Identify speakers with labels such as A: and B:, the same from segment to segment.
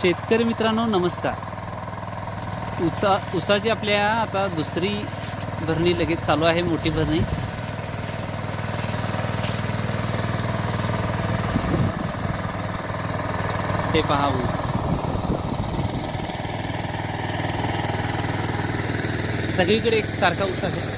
A: शेतकरी मित्रांनो नमस्कार. उसा उसाची आपल्या आता दुसरी भरणी लगेच चालू आहे मोठी भरणी. हे पहा ऊस. सगळीकडे एक सारखा ऊस आहे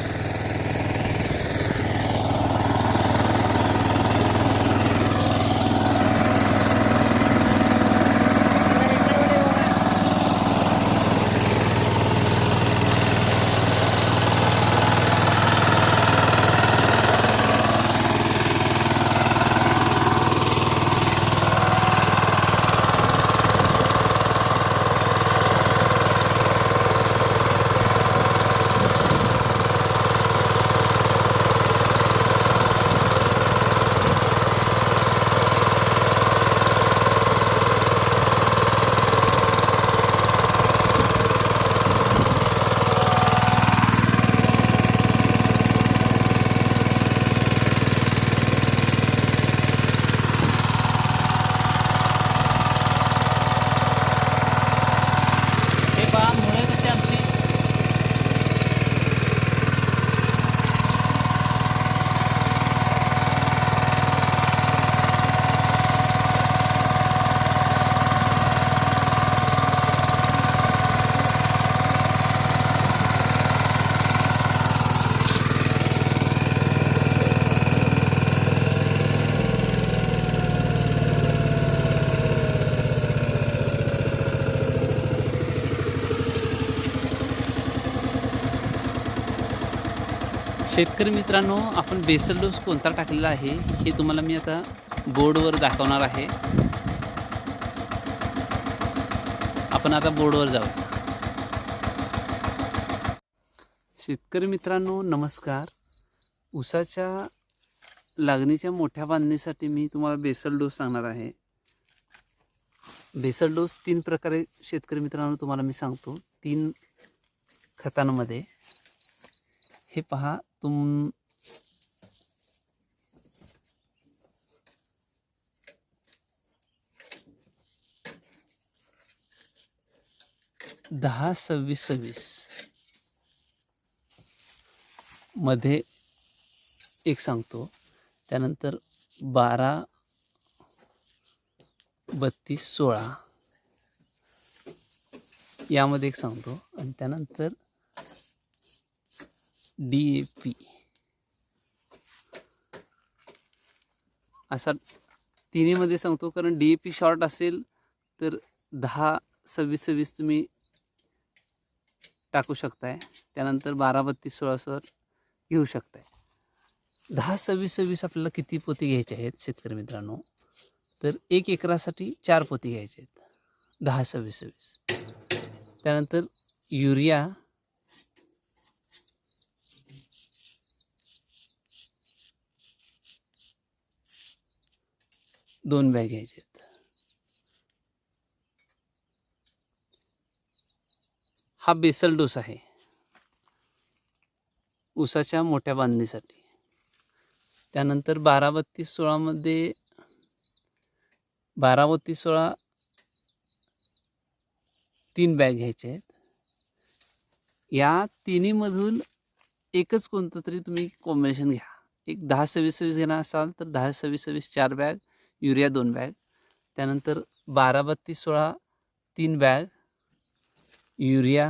A: हे पहा मुळे कशी आमची शेतकरी मित्रांनो आपण बेसल डोस कोणता टाकलेला आहे हे तुम्हाला मी आता बोर्डवर दाखवणार आहे. आपण आता बोर्डवर जाऊ. शेतकरी मित्रांनो नमस्कार. ऊसाच्या लागणीच्या मोठ्या बांधणीसाठी मी तुम्हाला बेसल डोस सांगणार आहे. बेसल डोस तीन प्रकारे शेतकरी मित्रांनो तुम्हाला मी सांगतो. तीन खतांमध्ये. हे पहा तुम दहा सव्वीस सव्वीसमध्ये एक सांगतो. त्यानंतर बारा बत्तीस सोळा यामध्ये एक सांगतो. आणि त्यानंतर डी ए पी. असा तिन्हीमध्ये सांगतो कारण डी ए पी शॉर्ट असेल तर दहा सव्वीस सव्वीस तुम्ही टाकू शकताय. त्यानंतर बारा बत्तीस सोळा सोळा घेऊ शकताय. दहा सव्वीस सव्वीस आपल्याला किती पोती घ्यायचे आहेत शेतकरी मित्रांनो? तर एक एकरासाठी चार पोती घ्यायचे आहेत. दहा सव्वीस सव्वीस. त्यानंतर युरिया दोन बॅग घ्यायचे आहेत हा बेसल डोस आहे. ऊसाच्या मोठ्या बांधणीसाठी. त्यानंतर बारा बत्तीस सोळामध्ये बारा बत्तीस सोळा तीन बॅग घ्यायचे आहेत. या तिन्हीमधून एकच कोणतं तरी तुम्ही कॉम्बिनेशन घ्या. एक दहा सव्वीस सव्वीस घेणार असाल तर दहा सव्वीस सव्वीस चार बॅग युरिया दोन बॅग. त्यानंतर बारा बत्तीस सोळा तीन बॅग. युरिया.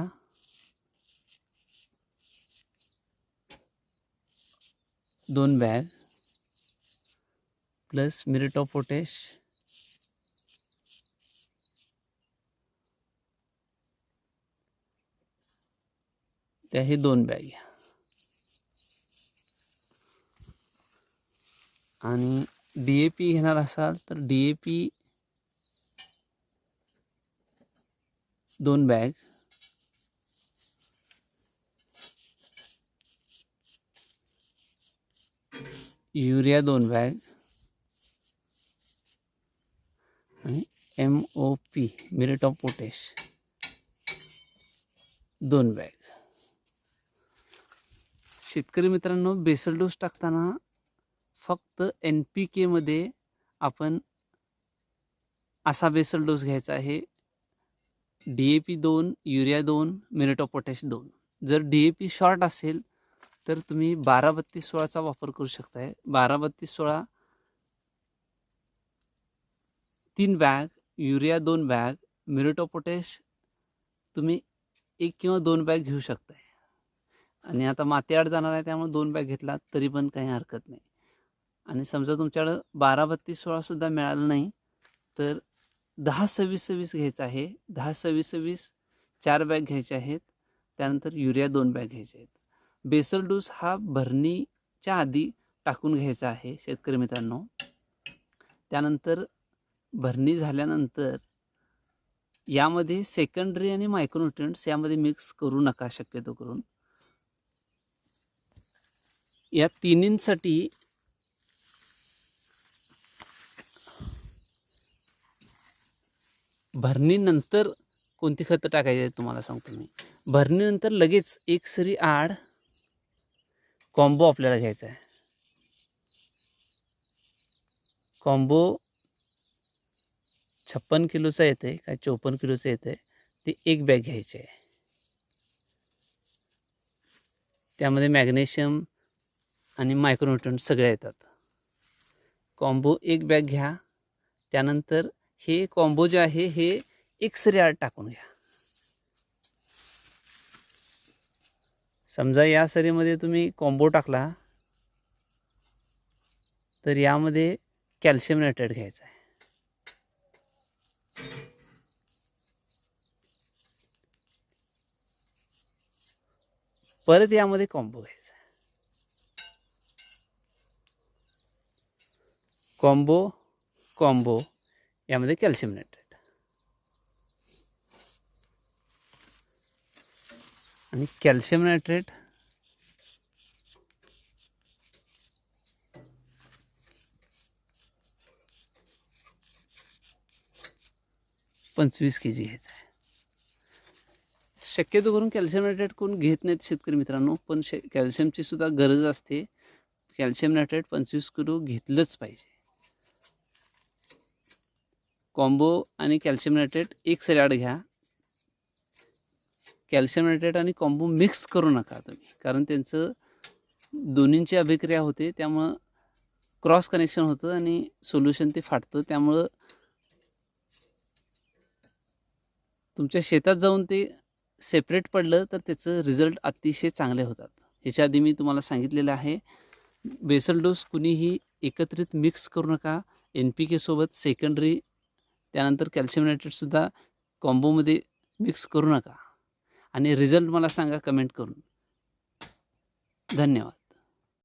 A: दोन bag. Plus muriate of potash. त्या हे दोन बॅग आणि डी ए पी घेणार असाल तर डी ए पी दोन बॅग. युरिया दोन बॅग. आणि M O P muriate of potash दोन बॅग. शेतकरी मित्रांनो बेसल डोस टाकताना फक्त एन पी केमध्ये आपण असा बेसल डोस घ्यायचा आहे. डी ए पी दोन युरिया दोन मिरेटो पोटॅश दोन. जर डी ए पी शॉर्ट असेल तर तुम्ही बारा बत्तीस सोळाचा वापर करू शकताय. बारा बत्तीस सोळा तीन बॅग युरिया दोन बॅग मिरेटो पोटॅश तुम्ही एक किंवा दोन बॅग घेऊ शकताय. आणि आता मातीआड जाणार आहे त्यामुळे दोन बॅग घेतला तरी पण काही हरकत नाही. आणि समजा तुमच्याकडं बारा बत्तीस सोळासुद्धा मिळालं नाही तर दहा सव्वीस सव्वीस घ्यायचं आहे. दहा सव्वीस सव्वीस चार बॅग घ्यायचे आहेत. त्यानंतर युरिया दोन बॅग घ्यायचे आहेत. बेसल डोस हा भरणीच्या आधी टाकून घ्यायचा आहे शेतकरी मित्रांनो. त्यानंतर भरणी झाल्यानंतर यामध्ये सेकंडरी आणि मायक्रोन्युट्रियंट्स यामध्ये मिक्स करू नका शक्यतो करून. या तिन्हींसाठी भरणीनंतर कोणती खतं टाकायची तुम्हाला सांगतो मी. भरणीनंतर लगेच एक सरी आड कॉम्बो आपल्याला घ्यायचा आहे. कॉम्बो छप्पन किलोचा येते काय चोपन्न किलोचं येतं आहे ते एक बॅग घ्यायची आहे. त्यामध्ये मॅग्नेशियम आणि मायक्रोन्युट्रंट सगळे येतात. कॉम्बो एक बॅग घ्या त्यानंतर हे कॉम्बो जे आहे हे एक आर्ट टाकून घ्या. समजा या सरीमध्ये तुम्ही कॉम्बो टाकला तर यामध्ये कॅल्शियम नायट्रेट घ्यायचा आहे. परत यामध्ये कॉम्बो घ्यायचा आहे. कॉम्बो कॉम्बो यामध्ये कॅल्शियम नायट्रेट. आणि कॅल्शियम नायट्रेट पंचवीस के जी घ्यायचं आहे. शक्यतो करून कॅल्शियम नायट्रेट कोण घेत नाहीत शेतकरी मित्रांनो पण शे कॅल्शियमची सुद्धा गरज असते. कॅल्शियम नायट्रेट पंचवीस किलो घेतलंच पाहिजे. कॉम्बो आणि कॅल्शियम नायट्रेट एक सरी घ्या. कॅल्शियम नायट्रेट आणि कॉम्बो मिक्स करू नका तुम्ही कारण त्यांचं दोन्हींची अभिक्रिया होते त्यामुळं क्रॉस कनेक्शन होतं आणि सोल्युशन ते फाटतं त्यामुळं तुमच्या शेतात जाऊन ते सेपरेट पडलं तर त्याचं रिझल्ट अतिशय चांगले होतात. ह्याच्या आधी मी तुम्हाला सांगितलेलं आहे बेसल डोस कुणीही एकत्रित मिक्स करू नका. एन पी केसोबत सेकंडरी त्यानंतर कॅल्शियम नायट्रेटसुद्धा कॉम्बोमध्ये मिक्स करू नका. आणि रिझल्ट मला सांगा कमेंट करून. धन्यवाद.